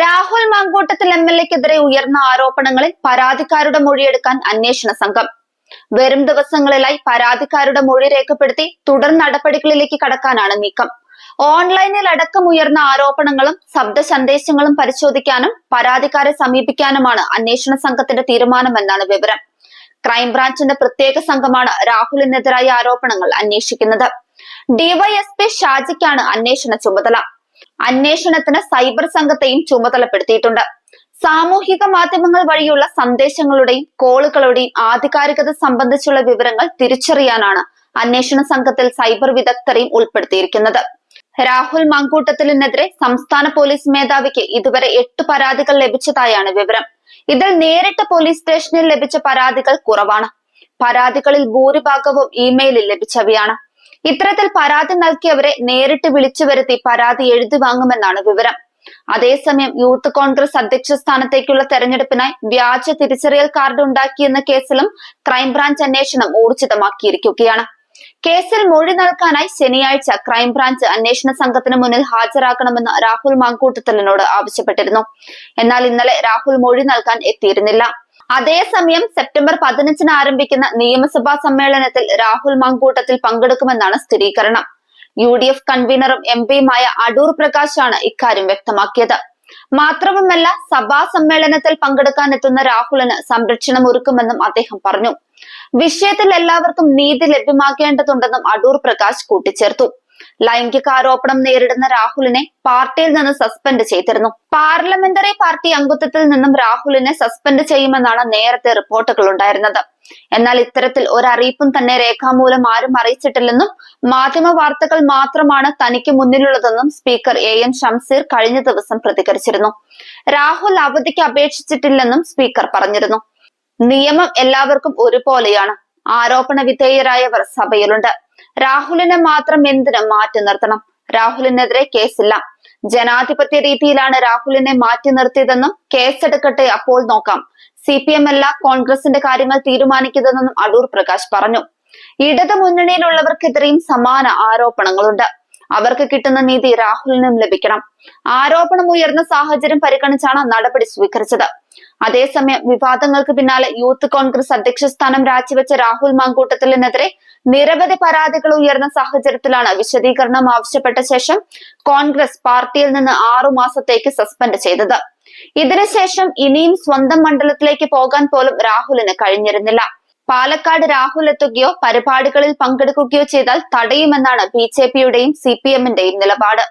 Rahul Mamkootathil M L എക്കെതിരെ ഉയർന്ന ആരോപണങ്ങളിൽ പരാതിക്കാരുടെ മൊഴിയെടുക്കാൻ അന്വേഷണ സംഘം. വരും ദിവസങ്ങളിലായി പരാതിക്കാരുടെ മൊഴി രേഖപ്പെടുത്തി തുടർ നടപടികളിലേക്ക് കടക്കാനാണ് നീക്കം. ഓൺലൈനിൽ അടക്കം ഉയർന്ന ആരോപണങ്ങളും ശബ്ദ സന്ദേശങ്ങളും പരിശോധിക്കാനും പരാതിക്കാരെ സമീപിക്കാനുമാണ് അന്വേഷണ സംഘത്തിന്റെ തീരുമാനമെന്നാണ് വിവരം. ക്രൈംബ്രാഞ്ചിന്റെ പ്രത്യേക സംഘമാണ് രാഹുലിനെതിരായ ആരോപണങ്ങൾ അന്വേഷിക്കുന്നത്. ഡിവൈഎസ്പി ഷാജിക്കാണ് അന്വേഷണ ചുമതല. അന്വേഷണത്തിന് സൈബർ സംഘത്തെയും ചുമതലപ്പെടുത്തിയിട്ടുണ്ട്. സാമൂഹിക മാധ്യമങ്ങൾ വഴിയുള്ള സന്ദേശങ്ങളുടെയും കോളുകളുടെയും ആധികാരികത സംബന്ധിച്ചുള്ള വിവരങ്ങൾ തിരിച്ചറിയാനാണ് അന്വേഷണ സംഘത്തിൽ സൈബർ വിദഗ്ധരെയും ഉൾപ്പെടുത്തിയിരിക്കുന്നത്. രാഹുൽ മങ്കൂട്ടത്തിലിനെതിരെ സംസ്ഥാന പോലീസ് മേധാവിക്ക് ഇതുവരെ എട്ട് പരാതികൾ ലഭിച്ചതായാണ് വിവരം. ഇതിൽ നേരിട്ട് പോലീസ് സ്റ്റേഷനിൽ ലഭിച്ച പരാതികൾ കുറവാണ്. പരാതികളിൽ ഭൂരിഭാഗവും ഇമെയിലിൽ ലഭിച്ചവയാണ്. ഇത്തരത്തിൽ പരാതി നൽകിയവരെ നേരിട്ട് വിളിച്ചു വരുത്തി പരാതി എഴുതി വാങ്ങുമെന്നാണ് വിവരം. അതേസമയം യൂത്ത് കോൺഗ്രസ് അധ്യക്ഷ സ്ഥാനത്തേക്കുള്ള തെരഞ്ഞെടുപ്പിനായി വ്യാജ തിരിച്ചറിയൽ കാർഡ് ഉണ്ടാക്കിയെന്ന കേസിലും ക്രൈംബ്രാഞ്ച് അന്വേഷണം ഊർജിതമാക്കിയിരിക്കുകയാണ്. കേസിൽ മൊഴി നൽകാനായി ശനിയാഴ്ച ക്രൈംബ്രാഞ്ച് അന്വേഷണ സംഘത്തിന് മുന്നിൽ ഹാജരാക്കണമെന്ന് രാഹുൽ മാങ്കൂട്ടത്തലിനോട് ആവശ്യപ്പെട്ടിരുന്നു. എന്നാൽ ഇന്നലെ രാഹുൽ മൊഴി നൽകാൻ എത്തിയിരുന്നില്ല. അതേസമയം സെപ്റ്റംബർ പതിനഞ്ചിന് ആരംഭിക്കുന്ന നിയമസഭാ സമ്മേളനത്തിൽ രാഹുൽ മാങ്കൂട്ടത്തിൽ പങ്കെടുക്കുമെന്നാണ് സ്ഥിരീകരണം. യു ഡി എഫ് കൺവീനറും എം പിയുമായ അടൂർ പ്രകാശാണ് ഇക്കാര്യം വ്യക്തമാക്കിയത്. മാത്രവുമല്ല സഭാ സമ്മേളനത്തിൽ പങ്കെടുക്കാൻ എത്തുന്ന രാഹുലിന് സംരക്ഷണം ഒരുക്കുമെന്നും അദ്ദേഹം പറഞ്ഞു. വിഷയത്തിൽ എല്ലാവർക്കും നീതി ലഭ്യമാക്കേണ്ടതുണ്ടെന്നും അടൂർ പ്രകാശ് കൂട്ടിച്ചേർത്തു. ലൈംഗികാരോപണം നേരിടുന്ന രാഹുലിനെ പാർട്ടിയിൽ നിന്ന് സസ്പെൻഡ് ചെയ്തിരുന്നു. പാർലമെന്ററി പാർട്ടി അംഗത്വത്തിൽ നിന്നും രാഹുലിനെ സസ്പെൻഡ് ചെയ്യുമെന്നാണ് നേരത്തെ റിപ്പോർട്ടുകൾ ഉണ്ടായിരുന്നത്. എന്നാൽ ഇത്തരത്തിൽ ഒരറിയിപ്പും തന്നെ രേഖാമൂലം ആരും അറിയിച്ചിട്ടില്ലെന്നും മാധ്യമ വാർത്തകൾ മാത്രമാണ് തനിക്ക് മുന്നിലുള്ളതെന്നും സ്പീക്കർ എ എൻ ഷംസീർ കഴിഞ്ഞ ദിവസം പ്രതികരിച്ചിരുന്നു. രാഹുൽ അവധിക്ക് അപേക്ഷിച്ചിട്ടില്ലെന്നും സ്പീക്കർ പറഞ്ഞിരുന്നു. നിയമം എല്ലാവർക്കും ഒരുപോലെയാണ്. ആരോപണ വിധേയരായവർ സഭയിലുണ്ട്. രാഹുലിനെ മാത്രം എന്തിനു മാറ്റി നിർത്തണം? രാഹുലിനെതിരെ കേസില്ല. ജനാധിപത്യ രീതിയിലാണ് രാഹുലിനെ മാറ്റി നിർത്തിയതെന്നും കേസെടുക്കട്ടെ അപ്പോൾ നോക്കാം. സി പി എം അല്ല കോൺഗ്രസിന്റെ കാര്യങ്ങൾ തീരുമാനിക്കുന്നതെന്നും അടൂർ പ്രകാശ് പറഞ്ഞു. ഇടത് മുന്നണിയിലുള്ളവർക്കെതിരെയും സമാന ആരോപണങ്ങളുണ്ട്. അവർക്ക് കിട്ടുന്ന നീതി രാഹുലിനും ലഭിക്കണം. ആരോപണം ഉയർന്ന സാഹചര്യം പരിഗണിച്ചാണ് നടപടി സ്വീകരിച്ചത്. അതേസമയം വിവാദങ്ങൾക്ക് പിന്നാലെ യൂത്ത് കോൺഗ്രസ് അധ്യക്ഷ സ്ഥാനം രാജിവെച്ച രാഹുൽ മാങ്കൂട്ടത്തിലിനെതിരെ നിരവധി പരാതികൾ ഉയർന്ന സാഹചര്യത്തിലാണ് വിശദീകരണം ആവശ്യപ്പെട്ട ശേഷം കോൺഗ്രസ് പാർട്ടിയിൽ നിന്ന് ആറു മാസത്തേക്ക് സസ്പെൻഡ് ചെയ്തത്. ഇതിനുശേഷം ഇനിയും സ്വന്തം മണ്ഡലത്തിലേക്ക് പോകാൻ പോലും രാഹുലിന് കഴിഞ്ഞിരുന്നില്ല. പാലക്കാട് രാഹുൽ എത്തുകയോ പരിപാടികളിൽ പങ്കെടുക്കുകയോ ചെയ്താൽ തടയുമെന്നാണ് ബി ജെ പിയുടെയും സി പി എമ്മിന്റെയും നിലപാട്.